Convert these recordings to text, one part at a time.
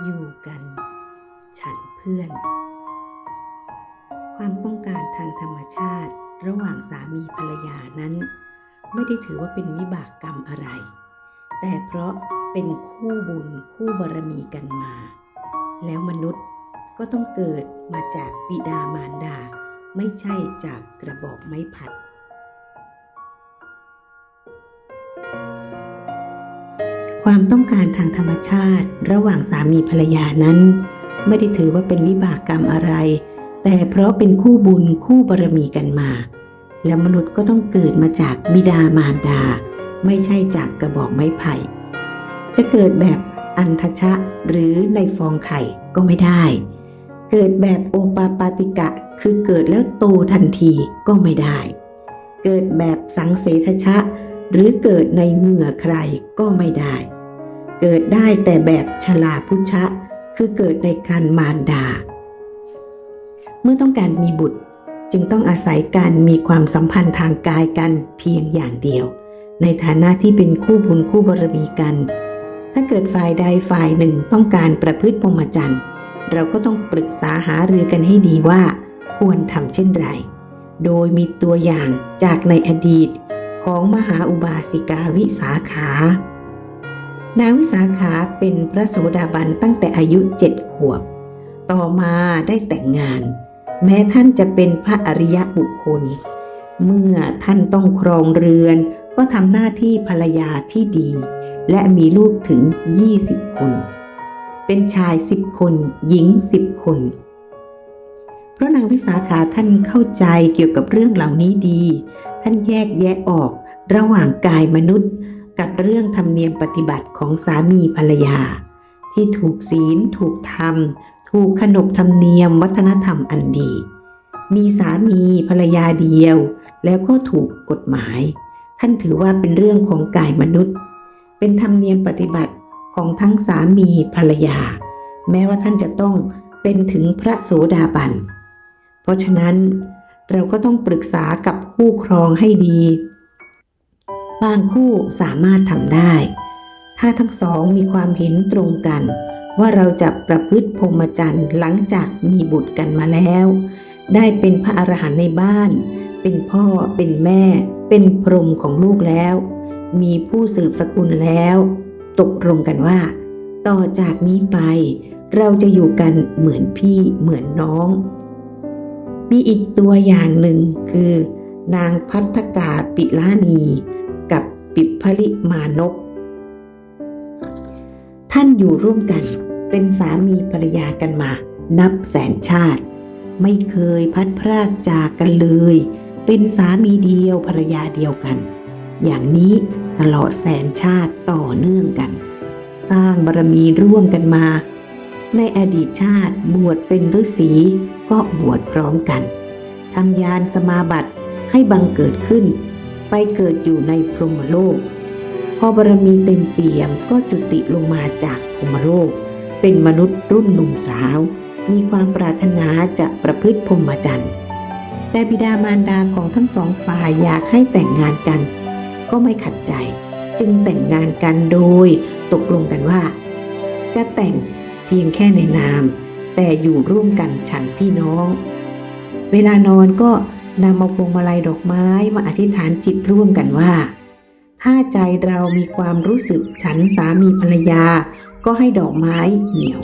อยู่กัน ฉันเพื่อน ความต้องการทางธรรมชาติระหว่างสามีภรรยานั้น ไม่ได้ถือว่าเป็นวิบากกรรมอะไร แต่เพราะเป็นคู่บุญคู่บารมีกันมา แล้วมนุษย์ก็ต้องเกิดมาจากบิดามารดา ไม่ใช่จากกระบอกไม้ไผ่ ความต้องการทางธรรมชาติ ระหว่างสามีภรรยานั้น ไม่ได้ถือว่าเป็นวิบากกรรมอะไร แต่เพราะเป็นคู่บุญคู่บารมีกันมา แล้วมนุษย์ก็ต้องเกิดมาจากบิดามารดา ไม่ใช่จากกระบอกไม้ไผ่ จะเกิดแบบอันทชะหรือในฟองไข่ก็ไม่ได้ เกิดแบบโอปาปาติกะคือเกิดแล้วโตทันทีก็ไม่ได้ เกิดแบบสังเสทชะ หรือเกิดในเหงื่อใครก็ไม่ได้ เกิดได้แต่แบบชลาพุชะ คือเกิดในครันมารดา เมื่อต้องการมีบุตรจึงต้องอาศัยการมีความสัมพันธ์ทางกายกันเพียงอย่างเดียว ในฐานะที่เป็นคู่บุญคู่บารมีกัน ถ้าเกิดฝ่ายใดฝ่ายหนึ่งต้องการประพฤติพรหมจรรย์เราก็ต้องปรึกษาหารือกันให้ดีว่า ควรทำเช่นไร โดยมีตัวอย่างจากในอดีตของมหาอุบาสิกาวิสาขา นางวิสาขาเป็นพระโสดาบันตั้งแต่อายุเจ็ดขวบ ต่อมาได้แต่งงาน แม้ท่านจะเป็นพระอริยบุคคล เมื่อท่านต้องครองเรือน ก็ทำหน้าที่ภรรยาที่ดี และมีลูกถึง 20 คน เป็นชาย 10 คน หญิง 10 คน เพราะนางวิสาขาท่านเข้าใจเกี่ยวกับเรื่องเหล่านี้ดี ท่านแยกแยะออกระหว่างกายมนุษย์ กับเรื่องธรรมเนียมปฏิบัติของสามีภรรยา ที่ถูกศีล ถูกธรรม ถูกขนบธรรมเนียมวัฒนธรรมอันดี มีสามีภรรยาเดียว แล้วก็ถูกกฎหมาย ท่านถือว่าเป็นเรื่องของกายมนุษย์ เป็นธรรมเนียมปฏิบัติของทั้งสามีภรรยา แม้ว่าท่านจะต้องเป็นถึงพระโสดาบัน เพราะฉะนั้นเราก็ต้องปรึกษากับคู่ครองให้ดี บางคู่สามารถทำได้ ถ้าทั้งสองมีความเห็นตรงกัน ว่าเราจะประพฤติพรหมจรรย์หลังจากมีบุตรกันมาแล้ว ได้เป็นพระอรหันต์ในบ้าน เป็นพ่อเป็นแม่ เป็นพรหมของลูกแล้ว มีผู้สืบสกุลแล้ว ตกลงกันว่า ต่อจากนี้ไป เราจะอยู่กันเหมือนพี่เหมือนน้อง มีอีกตัวอย่างหนึ่งคือนางพัฒกาปิลานี ปิพลิมานพท่านอยู่ร่วมกันเป็นสามีภรรยากันมา นับแสนชาติ ไม่เคยพัดพรากจากกันเลย เป็นสามีเดียวภรรยาเดียวกัน อย่างนี้ตลอดแสนชาติต่อเนื่องกัน สร้างบารมีร่วมกันมา ในอดีตชาติบวชเป็นฤาษีก็บวชพร้อมกันทำยานสมาบัติให้บังเกิดขึ้น ไปเกิดอยู่ในพรหมโลก พอบารมีเต็มเปี่ยมก็จุติลงมาจากพรหมโลก เป็นมนุษย์รุ่นหนุ่มสาว มีความปรารถนาจะประพฤติพรหมจรรย์ แต่บิดามารดาของทั้งสองฝ่ายอยากให้แต่งงานกัน ก็ไม่ขัดใจ จึงแต่งงานกันโดยตกลงกันว่า จะแต่งเพียงแค่ในนาม แต่อยู่ร่วมกันฉันพี่น้อง เวลานอนก็ นำมาพวงมาลัยดอกไม้มาอธิษฐานจิตร่วมกันว่า ถ้าใจเรามีความรู้สึกฉันสามีภรรยา ก็ให้ดอกไม้เหี่ยว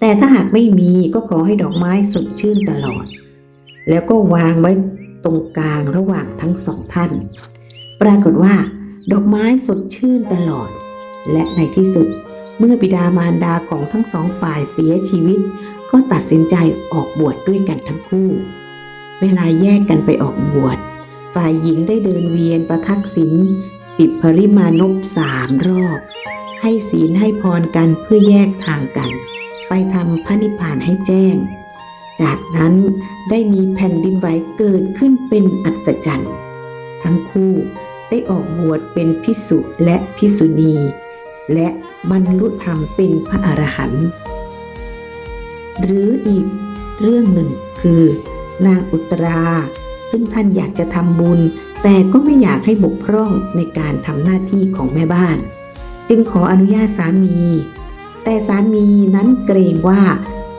แต่ถ้าหากไม่มีก็ขอให้ดอกไม้สดชื่นตลอด แล้วก็วางไว้ตรงกลางระหว่างทั้งสองท่าน ปรากฏว่า ดอกไม้สดชื่นตลอด และในที่สุดเมื่อบิดามารดาของทั้งสองฝ่ายเสียชีวิต ก็ตัดสินใจออกบวชดด้วยกันทั้งคู่ เวลาแยกกันไปออกบวช ฝ่ายหญิงได้เดินเวียนประทักษิณปิดปริมานพสามรอบ ให้ศีลให้พรกันเพื่อแยกทางกัน ไปทำพระนิพพานให้แจ้ง จากนั้นได้มีแผ่นดินไหวเกิดขึ้นเป็นอัศจรรย์ ทั้งคู่ได้ออกบวชเป็นพิสุและพิสุณี และบรรลุธรรมเป็นพระอรหันต์หรืออีกเรื่องหนึ่งคือ นางอุตรา ซึ่งท่านอยากจะทำบุญ แต่ก็ไม่อยากให้บกพร่องในการทำหน้าที่ของแม่บ้าน จึงขออนุญาตสามี แต่สามีนั้นเกรงว่า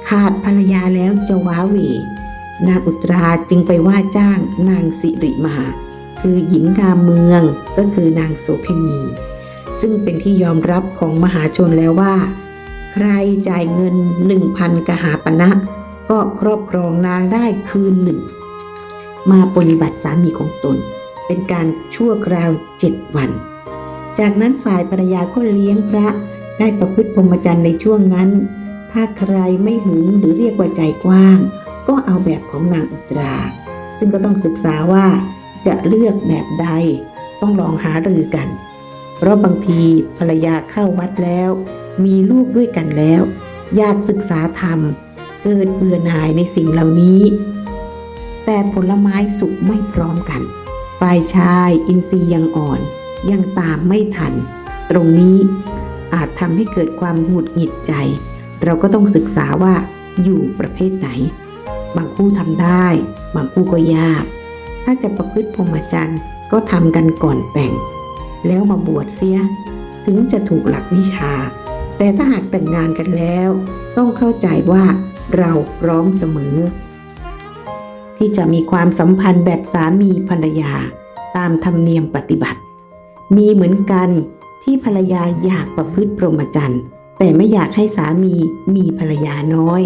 ขาดภรรยาแล้วจะว้าเหวนางอุตราจึงไปว่าจ้างนางสิริมา คือหญิงงามเมืองก็คือนางโสเภณี ซึ่งเป็นที่ยอมรับของมหาชนแล้วว่า ใครจ่ายเงินหนึ่งพันกหาปณะ ก็ครอบครองนางได้คืนหนึ่ง มาปฏิบัติสามีของตน เป็นการชั่วคราวเจ็ดวัน จากนั้นฝ่ายภรรยาก็เลี้ยงพระได้ประพฤติพรหมจรรย์ในช่วงนั้น ถ้าใครไม่หึงหรือเรียกว่าใจกว้าง ก็เอาแบบของนางอุตรา ซึ่งก็ต้องศึกษาว่าจะเลือกแบบใดต้องลองหารือกัน เพราะบางทีภรรยาเข้าวัดแล้ว มีลูกด้วยกันแล้ว อยากศึกษาธรรม เกิดเบื่อหน่ายในสิ่งเหล่านี้ แต่ผลไม้สุกไม่พร้อมกัน ฝ่ายชายอินทรีย์ยังอ่อน ยังตามไม่ทัน ตรงนี้อาจทำให้เกิดความหงุดหงิดใจ เราก็ต้องศึกษาว่าอยู่ประเภทไหน บางคู่ทำได้ บางคู่ก็ยาก ถ้าจะประพฤติพรหมจรรย์ก็ทำกันก่อนแต่ง แล้วมาบวชเสีย ถึงจะถูกหลักวิชา แต่ถ้าหากแต่งงานกันแล้ว ต้องเข้าใจว่า เราพร้อมเสมอ ที่จะมีความสัมพันธ์แบบสามีภรรยาตามธรรมเนียมปฏิบัติ มีเหมือนกันที่ภรรยาอยากประพฤติพรหมจรรย์ แต่ไม่อยากให้สามีมีภรรยาน้อย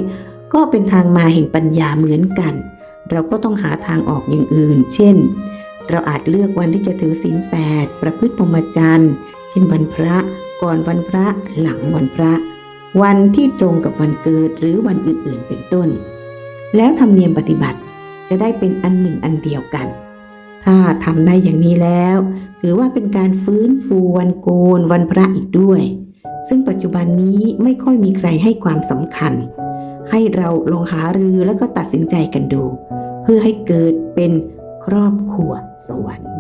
ก็เป็นทางมาแห่งปัญญาเหมือนกัน เราก็ต้องหาทางออกอย่างอื่น เช่น เราอาจเลือกวันที่จะถือศีลแปดประพฤติพรหมจรรย์ เช่นวันพระก่อนวันพระหลังวันพระ วันที่ตรงกับวันเกิดหรือวันอื่นๆ เป็นต้น แล้วธรรมเนียมปฏิบัติจะได้เป็นอันหนึ่งอันเดียวกัน ถ้าทำได้อย่างนี้แล้ว ถือว่าเป็นการฟื้นฟูวันโกนวันพระอีกด้วย ซึ่งปัจจุบันนี้ไม่ค่อยมีใครให้ความสำคัญ ให้เราลองหารือแล้วก็ตัดสินใจกันดู เพื่อให้เกิดเป็นครอบครัวสวรรค์